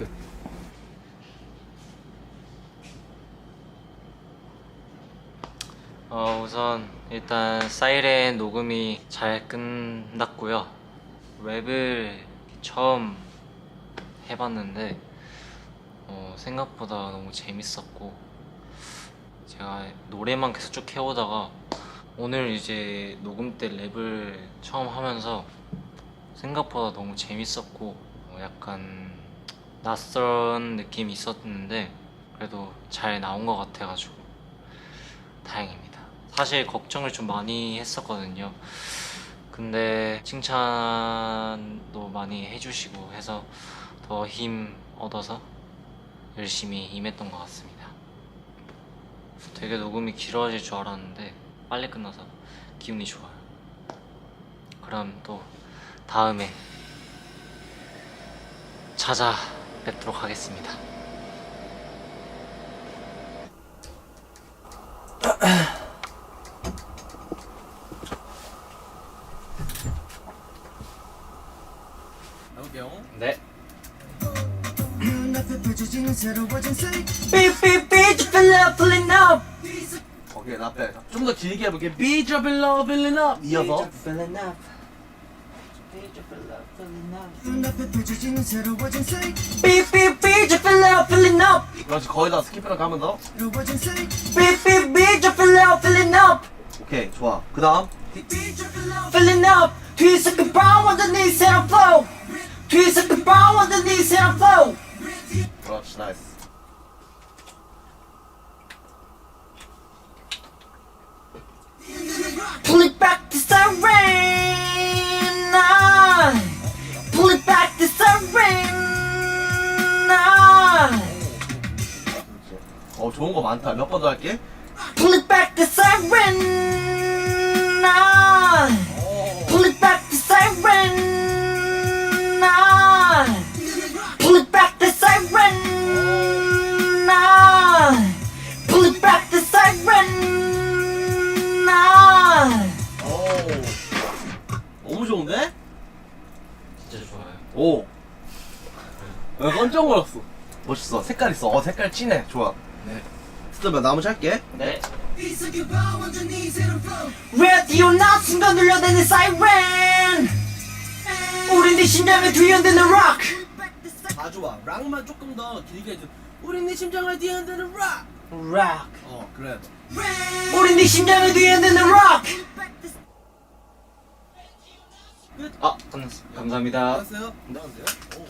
끝. 어, 우선 일단 사이렌 녹음이 잘 끝났고요. 랩을 처음 해봤는데 어, 생각보다 너무 재밌었고 제가 노래만 계속 쭉 해오다가 오늘 이제 녹음 때 랩을 처음 하면서 생각보다 너무 재밌었고 어, 약간 낯선 느낌이 있었는데 그래도 잘 나온 것 같아가지고 다행입니다. 사실 걱정을 좀 많이 했었거든요. 근데 칭찬도 많이 해주시고 해서 더 힘 얻어서 열심히 임했던 것 같습니다. 되게 녹음이 길어질 줄 알았는데 빨리 끝나서 기분이 좋아요. 그럼 또 다음에 찾아 뵙도록 하겠습니다. 해볼게요. 네. love 오케이 나 앞에 좀더 길게 해볼게. Be dropping love, feeling up. 이어서. Up 그렇지 거기다 스킵이랑 가면 더. 오케이 좋아. 그 다음. 그그 그렇지 나이스. 어 좋은 거 많다. 몇 번 더 할게. Pull it back to siren ah. Pull it back to siren ah. Pull it back to siren ah. Pull it back to siren ah. 오. 너무 좋은데? 진짜 좋아요. 오. 나 깜짝 놀랐어. 멋있어. 색깔 있어. 어 색깔 진해. 좋아. 네. 스톱면 나머지 할게. 네. 라디오 나 순간 눌려대는 사이렌 우린 네 심장에 뒤흔드는 락 다 좋아. 락만 조금 더 길게 해줘. 우린 네 심장을 뒤흔드는 락. 락 어 그래. 우린 네 심장에 뒤흔드는 락 아, 끝났어. 감사합니다. 알았어요? 안녕하세요. 오.